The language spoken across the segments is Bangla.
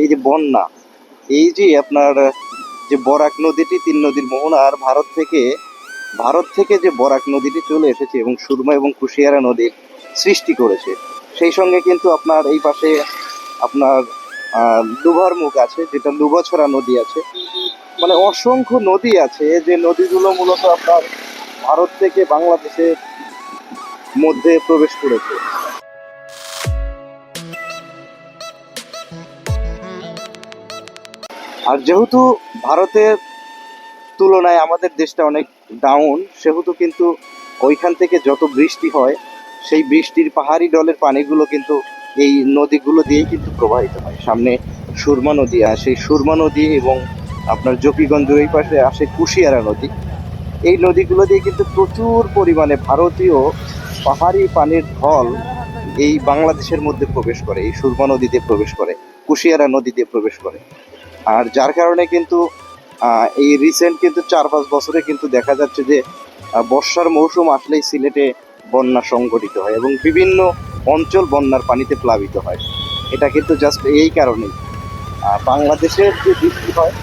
এই যে বন্যা, এই যে আপনার, যে বরাক নদীটি, তিন নদীর মোহনার ভারত থেকে ভারত থেকে যে বরাক নদীটি চলে এসেছে এবং সুরমা এবং কুশিয়ারা নদীর সৃষ্টি করেছে, সেই সঙ্গে কিন্তু আপনার এই পাশে আপনার মুখ আছে, যেটা লুভাছড়া নদী আছে। মানে অসংখ্য নদী আছে, যে নদীগুলো মূলত আপনার ভারত থেকে বাংলাদেশের মধ্যে প্রবেশ করেছে। আর যেহেতু ভারতের তুলনায় আমাদের দেশটা অনেক ডাউন সেহেতু কিন্তু ওইখান থেকে যত বৃষ্টি হয়, সেই বৃষ্টির পাহাড়ি ডলের পানিগুলো কিন্তু এই নদীগুলো দিয়েই কিন্তু প্রবাহিত হয়। সামনে সুরমা নদী, আর সেই সুরমা নদী এবং আপনার জকিগঞ্জ ওই পাশে আসে কুশিয়ারা নদী। এই নদীগুলো দিয়ে কিন্তু প্রচুর পরিমাণে ভারতীয় পাহাড়ি পানির ঢল এই বাংলাদেশের মধ্যে প্রবেশ করে, এই সুরমা নদীতে প্রবেশ করে, কুশিয়ারা নদীতে প্রবেশ করে। আর যার কারণে কিন্তু এই রিসেন্ট কিন্তু চার পাঁচ বছরে কিন্তু দেখা যাচ্ছে যে বর্ষার মৌসুম আসলেই সিলেটে বন্যা সংঘটিত হয় এবং বিভিন্ন অঞ্চল বন্যার পানিতে প্লাবিত হয়। এটা কিন্তু জাস্ট এই কারণেই। বাংলাদেশের যে বৃষ্টি হয়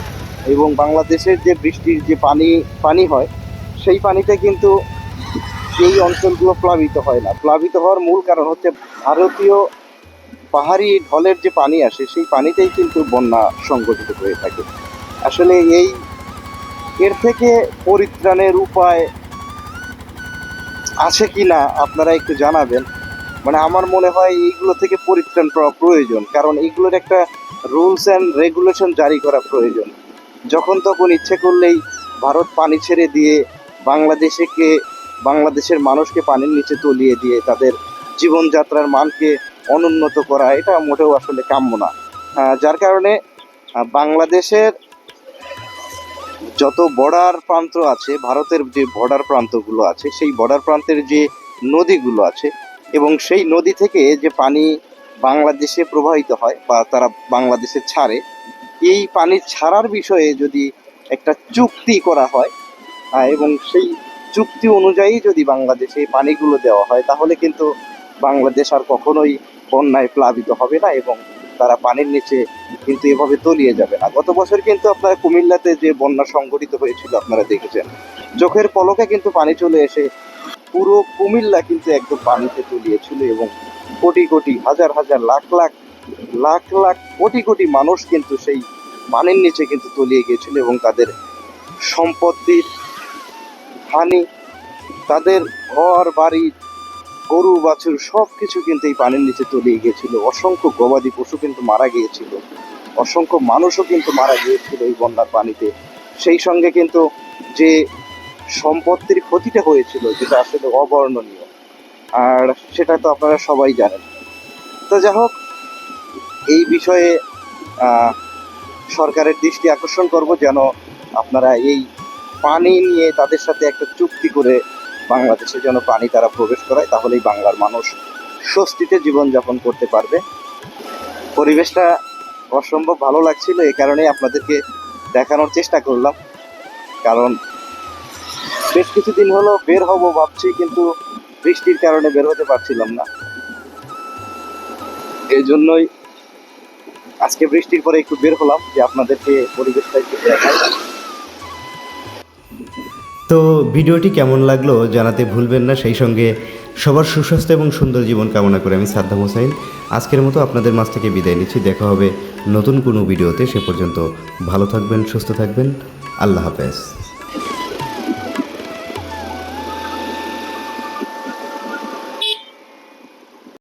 এবং বাংলাদেশের যে বৃষ্টির যে পানি পানি হয়, সেই পানিতে কিন্তু এই অঞ্চলগুলো প্লাবিত হয় না। প্লাবিত হওয়ার মূল কারণ হচ্ছে ভারতীয় পাহাড়ি ঢলের যে পানি আসে, সেই পানিতেই কিন্তু বন্যা সংঘটিত হয়ে থাকে। আসলে এই, এর থেকে পরিত্রাণের উপায় আছে কি না আপনারা একটু জানাবেন। মানে আমার মনে হয় এইগুলো থেকে পরিত্রাণ পাওয়া প্রয়োজন, কারণ এইগুলোর একটা রুলস অ্যান্ড রেগুলেশন জারি করা প্রয়োজন। যখন তখন ইচ্ছে করলেই ভারত পানি ছেড়ে দিয়ে বাংলাদেশেকে, বাংলাদেশের মানুষকে পানির নিচে তলিয়ে দিয়ে তাদের জীবনযাত্রার মানকে অনুন্নত করা, এটা মোটেও আসলে কাম্য না। যার কারণে বাংলাদেশের যত বর্ডার প্রান্ত আছে, ভারতের যে বর্ডার প্রান্তগুলো আছে, সেই বর্ডার প্রান্তের যে নদীগুলো আছে, এবং সেই নদী থেকে যে পানি বাংলাদেশে প্রবাহিত হয় বা তারা বাংলাদেশে ছাড়ে, এই পানি ছাড়ার বিষয়ে যদি একটা চুক্তি করা হয় এবং সেই চুক্তি অনুযায়ী যদি বাংলাদেশে পানিগুলো দেওয়া হয়, তাহলে কিন্তু বাংলাদেশ আর কখনোই বন্যায় প্লাবিত হবে না এবং তারা পানির নিচে কিন্তু এভাবে তলিয়ে যাবে না। গত বছর কিন্তু আপনার কুমিল্লাতে যে বন্যা সংঘটিত হয়েছিল আপনারা দেখেছেন, চোখের পলকে কিন্তু পানি চলে এসে পুরো কুমিল্লা কিন্তু একদম পানিতে তলিয়েছিল এবং কোটি কোটি, হাজার হাজার, লাখ লাখ লাখ লাখ, কোটি কোটি মানুষ কিন্তু সেই পানির নিচে কিন্তু তলিয়ে গিয়েছিল এবং তাদের সম্পত্তির হানি, তাদের ঘর, বাড়ি গরু, বাছুর সব কিছু কিন্তু এই পানির নিচে তলিয়ে গিয়েছিল। অসংখ্য গবাদি পশু কিন্তু মারা গিয়েছিল। অসংখ্য মানুষও কিন্তু মারা গিয়েছিল এই বন্যার পানিতে। সেই সঙ্গে কিন্তু যে সম্পত্তির ক্ষতিটা হয়েছিল, যেটা আসলে অবর্ণনীয়, আর সেটা তো আপনারা সবাই জানেন। তো যাই হোক, এই বিষয়ে সরকারের দৃষ্টি আকর্ষণ করব যেন আপনারা এই পানি নিয়ে তাদের সাথে একটা চুক্তি করে বাংলাদেশে যেন পানি তারা প্রবেশ করায়, তাহলেই বাংলার মানুষ স্বস্তিতে জীবনযাপন করতে পারবে। পরিবেশটা অসম্ভব ভালো লাগছিল এই কারণেই আপনাদেরকে দেখানোর চেষ্টা করলাম। কারণ বেশ কিছুদিন হলো বের হব ভাবছি, কিন্তু বৃষ্টির কারণে বের হতে পারছিলাম না। এই জন্যই আজকে বৃষ্টির পরে একটু বের হলাম, যে আপনাদেরকে পরিবেশটা একটু দেখাই। তো ভিডিওটি কেমন লাগল জানাতে ভুলবেন না। সেই সঙ্গে সবার সুস্বাস্থ্য এবং সুন্দর জীবন কামনা করে আমি সাদ্দাম হোসাইন আজকের মতো আপনাদের মাছ থেকে বিদায় নিচ্ছি। দেখা হবে নতুন কোনো ভিডিওতে। সে পর্যন্ত ভালো থাকবেন, সুস্থ থাকবেন। আল্লাহ হাফেজ।